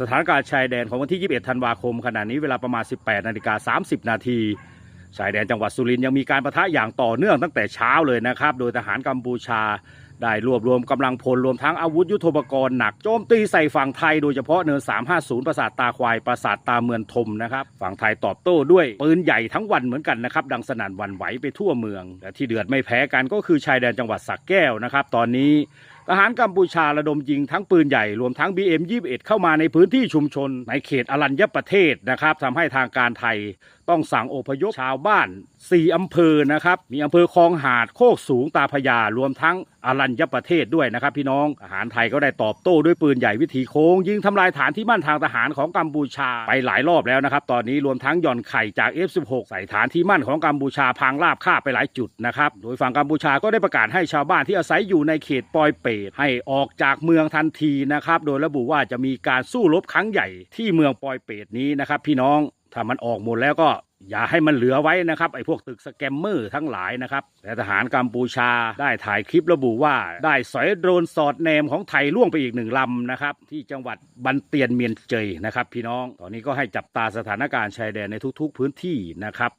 สถานการณ์ชายแดนของวันที่ 21 ธันวาคม ขณะนี้เวลาประมาณ 18 นาฬิกา 30 นาทีชายแดนจังหวัดสุรินทร์ยังมีการประทะอย่างต่อเนื่องตั้งแต่เช้าเลยนะครับ โดยทหารกัมพูชาได้รวบรวมกำลังพลรวมทั้งอาวุธยุทโธปกรณ์หนักโจมตีใส่ฝั่งไทยโดยเฉพาะเนิน 350 ประสาทตาควายประสาทตาเมืองทมนะครับฝั่งไทยตอบโต้ด้วยปืนใหญ่ทั้งวันเหมือนกันนะครับ ดังสนั่นหวันไหวไปทั่วเมืองและที่เดือดไม่แพ้กันก็คือชายแดนจังหวัดสักแก้วนะครับ ตอนนี้ ทหารกัมพูชาระดมยิงทั้งปืนใหญ่รวมทั้ง BM21 เข้ามาในพื้นที่ชุมชนในเขตอรัญญประเทศนะครับทำให้ทางการไทยต้องสั่งอพยพชาวบ้าน 4 อำเภอนะครับ มีอำเภอคลองหาดโคกสูงตาพญารวมทั้งอรัญญประเทศด้วยนะครับ พี่น้องทหารไทยก็ได้ตอบโต้ด้วยปืนใหญ่วิถีโค้ง ยิงทำลายฐานที่มั่นทางทหารของกัมพูชาไปหลายรอบแล้วนะครับ ตอนนี้รวมทั้งหย่อนไข่จาก F16 ใส่ฐานที่มั่นของกัมพูชาพังราบคาบไปหลายจุดนะครับ โดยฝั่งกัมพูชาก็ได้ประกาศให้ชาวบ้านที่อาศัยอยู่ในเขตปอยเปตให้ออกจากเมืองทันทีนะครับ โดยระบุว่าจะมีการสู้รบครั้งใหญ่ที่เมืองปอยเปตนี้นะครับ พี่น้อง ถ้ามันออกหมดแล้วก็อย่าให้มันเหลือไว้นะครับไอ้พวกตึกสแกมเมอร์ทั้งหลายนะครับ แต่ทหารกัมพูชาได้ถ่ายคลิประบุว่าได้สอยโดรนสอดแนมของไทยล่วงไปอีกหนึ่งลำนะครับที่จังหวัดบันเตียนเมียนเจยนะครับ พี่น้อง ตอนนี้ก็ให้จับตาสถานการณ์ชายแดนในทุก ๆ พื้นที่นะครับ